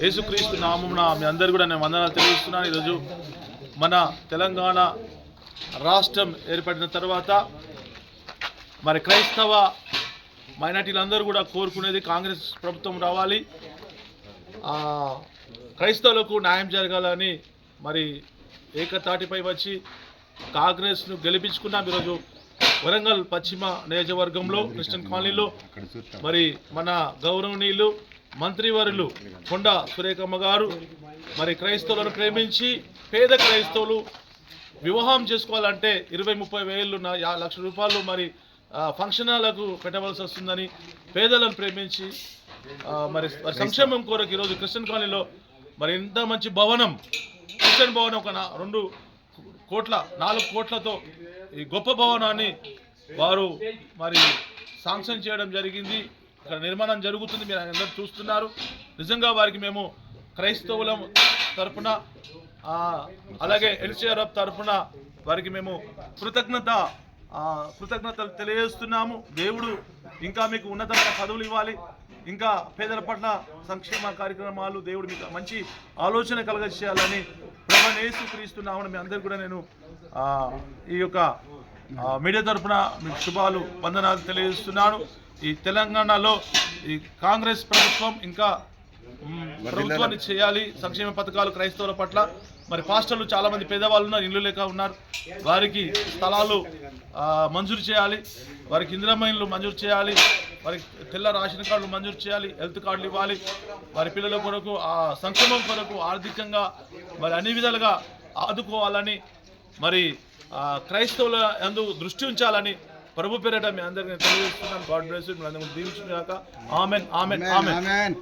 యేసుక్రీస్తు నామమున మీ అందరు కూడా నేను వందనాలు తెలియజేస్తున్నాను. ఈరోజు మన తెలంగాణ రాష్ట్రం ఏర్పడిన తర్వాత మరి క్రైస్తవ మైనార్టీలందరూ కూడా కోరుకునేది కాంగ్రెస్ ప్రభుత్వం రావాలి. క్రైస్తవులకు న్యాయం జరగాలని మరి ఏకతాటిపై వచ్చి కాంగ్రెస్ను గెలిపించుకున్నాం ఈరోజు వరంగల్ పశ్చిమ నియోజకవర్గంలో క్రిస్టన్ కాలనీలో. మరి మన గౌరవనీయులు మంత్రివర్యులు కొండ సురేఖమ్మ గారు మరి క్రైస్తవులను ప్రేమించి పేద క్రైస్తవులు వివాహం చేసుకోవాలంటే ఇరవై ముప్పై వేలు యా- లక్ష రూపాయలు మరి ఆ, ఫంక్షనాలకు పెట్టవలసి వస్తుందని పేదలను ప్రేమించి మరి సంక్షేమం కోరకు ఈరోజు క్రిస్టియన్ కాలనీలో మరి ఇంత మంచి భవనం క్రిస్టియన్ భవనం ఒక రెండు కోట్ల నాలుగు కోట్లతో ఈ గొప్ప భవనాన్ని వారు మరి శాంక్షన్ చేయడం జరిగింది. ఇక్కడ నిర్మాణం జరుగుతుంది మీరు అందరూ చూస్తున్నారు. నిజంగా వారికి మేము క్రైస్తవుల తరఫున అలాగే ఎన్సీఆర్ఎఫ్ తరపున వారికి మేము కృతజ్ఞత కృతజ్ఞతలు తెలియజేస్తున్నాము. దేవుడు ఇంకా మీకు ఉన్నతమైన పదవులు ఇవ్వాలి. ఇంకా పేదల పట్ల సంక్షేమ కార్యక్రమాలు దేవుడు మీకు మంచి ఆలోచన కలగజేయాలని ప్రభనేసు క్రీస్తున్నామని మీ అందరికీ కూడా నేను ఈ యొక్క మీడియా తరపున మీకు శుభాలు వందనాలు తెలియజేస్తున్నాను. ఈ తెలంగాణలో ఈ కాంగ్రెస్ ప్రభుత్వం ఇంకా ప్రభుత్వాన్ని చేయాలి సంక్షేమ పథకాలు క్రైస్తవుల పట్ల. మరి పాస్టర్లు చాలా మంది పేదవాళ్ళు ఉన్నారు ఇల్లు లేక ఉన్నారు. వారికి స్థలాలు మంజూరు చేయాలి. వారికి ఇంద్రమైన్లు మంజూరు చేయాలి. వారికి తెల్ల రాషన్ కార్డులు మంజూరు చేయాలి హెల్త్ కార్డులు ఇవ్వాలి. వారి పిల్లల కొరకు ఆ సంక్షేమం కొరకు ఆర్థికంగా మరి అన్ని విధాలుగా ఆదుకోవాలని మరి క్రైస్తవుల యందు దృష్టి ఉంచాలని ప్రభు పేరట మీ అందరికీ నేను తెలియజేస్తున్నాను గాడ్ బ్లెస్ మీ అందరికీ దీవించుగాక ఆమెన్ ఆమెన్ ఆమెన్ ఆమెన్